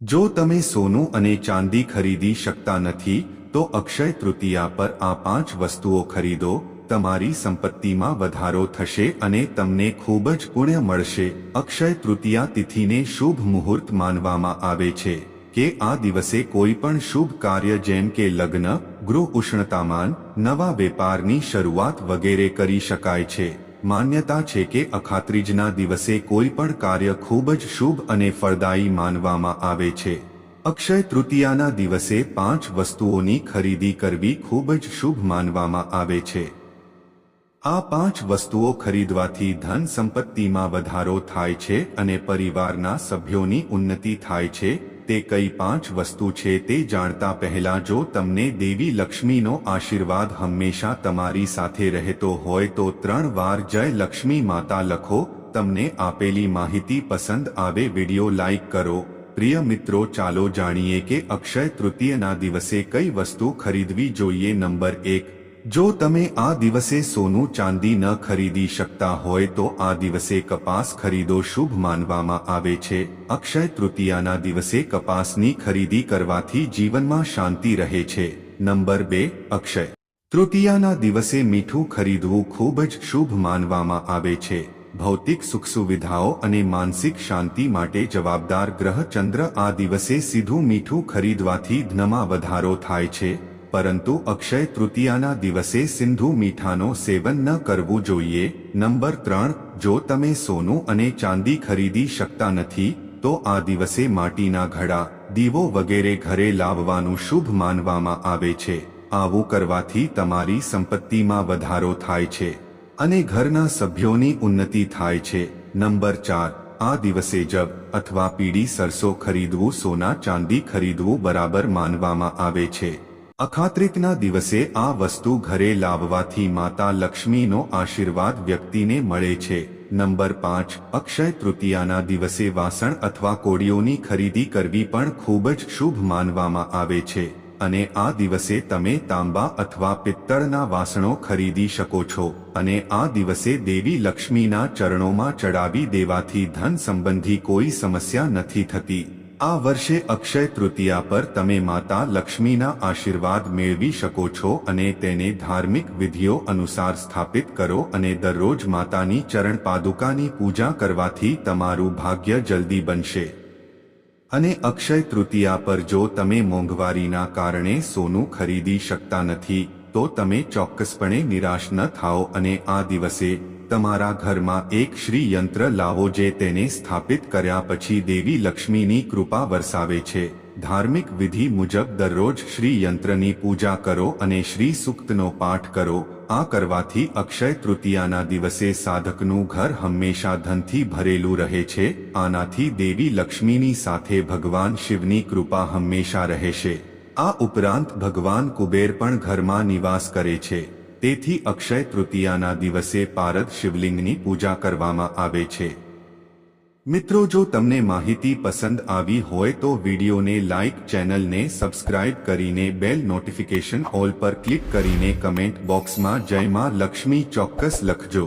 જો તમે સોનું અને ચાંદી ખરીદી શકતા નથી, તો અક્ષય તૃતીયા પર આ પાંચ વસ્તુઓ ખરીદો, તમારી સંપત્તિમાં વધારો થશે અને તમને ખૂબ જ પુણ્ય મળશે. અક્ષય તૃતીયા તિથિને શુભ મુહૂર્ત માનવામાં આવે છે કે આ દિવસે કોઈ પણ શુભ કાર્ય જેમ કે લગ્ન, ગૃહ ઉષ્ણતામાન, નવા વેપારની શરૂઆત વગેરે કરી શકાય છે. માન્યતા છે કે અખાત્રીજના દિવસે કોઈ પણ કાર્ય ખૂબ જ શુભ અને ફળદાયી માનવામાં આવે છે. અક્ષય તૃતીયાના દિવસે પાંચ વસ્તુઓની ખરીદી કરવી ખૂબ જ શુભ માનવામાં આવે છે. આ પાંચ વસ્તુઓ ખરીદવાથી ધન સંપત્તિમાં વધારો થાય છે અને પરિવારના સભ્યોની ઉન્નતિ થાય છે તે કઈ પાંચ વસ્તુ છે તે જાણતા પહેલા જો તમને દેવી લક્ષ્મીનો આશીર્વાદ હંમેશા તમારી સાથે રહેતો હોય તો ત્રણ વાર જય લક્ષ્મી માતા લખો, તમને આપેલી માહિતી પસંદ આવે વિડિયો લાઈક કરો. પ્રિય મિત્રો, ચાલો જાણીએ કે અક્ષય તૃતીયના દિવસે કઈ વસ્તુ ખરીદવી જોઈએ? નંબર એક જો તમે આ દિવસે સોનું ચાંદી ન ખરીદી શકતા હોય તો આ દિવસે કપાસ ખરીદો શુભ માનવામાં આવે છે. અક્ષય તૃતીયાના દિવસે કપાસની ખરીદી કરવાથી જીવનમાં શાંતિ રહે છે. નંબર બે, અક્ષય. તૃતીયાના દિવસે મીઠું ખરીદવું ખૂબ જ શુભ માનવામાં આવે છે. ભૌતિક સુખ સુવિધાઓ અને માનસિક શાંતિ માટે જવાબદાર ગ્રહ ચંદ્ર આ દિવસે સીધું મીઠું ખરીદવાથી ધનમાં વધારો થાય છે. પરંતુ અક્ષય તૃતીયાના દિવસે સિંધુ મીઠાનો સેવન ન કરવું જોઈએ. નંબર ત્રણ, જો તમે સોનું અને ચાંદી ખરીદી શકતા નથી, તો આ દિવસે માટીના ઘડા, દીવો વગેરે ઘરે લાવવાનું શુભ માનવામાં આવે છે. આવું કરવાથી તમારી સંપત્તિમાં વધારો થાય છે અને ઘરના સભ્યોની ઉન્નતિ થાય છે. નંબર ચાર, આ દિવસે જબ અથવા પીળી સરસો ખરીદવું, સોના, ચાંદી ખરીદવું બરાબર માનવામાં આવે છે. અખાત્રિકના દિવસે આ વસ્તુ ઘરે લાવવાથી માતા લક્ષ્મીનો આશીર્વાદ વ્યક્તિને મળે છે. નંબર પાંચ, અક્ષય તૃતીયાના દિવસે વાસણ અથવા કોડીઓની ખરીદી કરવી પણ ખૂબ જ શુભ માનવામાં આવે છે. અને આ દિવસે તમે તાંબા અથવા પિત્તળના વાસણો ખરીદી શકો છો. અને આ દિવસે દેવી લક્ષ્મીના ચરણોમાં ચડાવી દેવાથી ધન સંબંધી કોઈ સમસ્યા નથી થતી. આ વર્ષે અક્ષય તૃતીયા પર તમે માતા લક્ષ્મીના આશીર્વાદ મેળવી શકો છો અને તેને ધાર્મિક વિધિઓ અનુસાર સ્થાપિત કરો અને દરરોજ માતાની ચરણ પાદુકાની પૂજા કરવાથી તમારું ભાગ્ય જલ્દી બનશે. અને અક્ષય તૃતીયા પર જો તમે મોંઘવારીના કારણે સોનું ખરીદી શકતા નથી, તો તમે ચોક્કસપણે નિરાશ ન થાઓ અને આ દિવસે તમારા ઘરમાં એક શ્રી યંત્ર લાવો જે તેને સ્થાપિત કર્યા પછી દેવી લક્ષ્મીની કૃપા વરસાવે છે. ધાર્મિક વિધિ મુજબ દરરોજ શ્રી યંત્રની પૂજા કરો અને શ્રી સુક્તનો પાઠ કરો. આ કરવાથી અક્ષય તૃતીયાના દિવસે સાધકનું ઘર હંમેશા ધનથી ભરેલું રહે છે. આનાથી દેવી લક્ષ્મીની સાથે ભગવાન શિવની કૃપા હંમેશા રહેશે. આ ઉપરાંત ભગવાન કુબેર પણ ઘરમાં નિવાસ કરે છે. તેથી અક્ષય તૃતીયાના દિવસે પારદ શિવલિંગની પૂજા કરવામાં આવે છે. મિત્રો, જો તમને માહિતી પસંદ આવી હોય તો વિડીયોને લાઇક ચેનલને સબસ્ક્રાઇબ કરીને બેલ નોટિફિકેશન ઓલ પર ક્લિક કરીને કમેન્ટ બોક્સમાં જય માં લક્ષ્મી ચોક્કસ લખજો.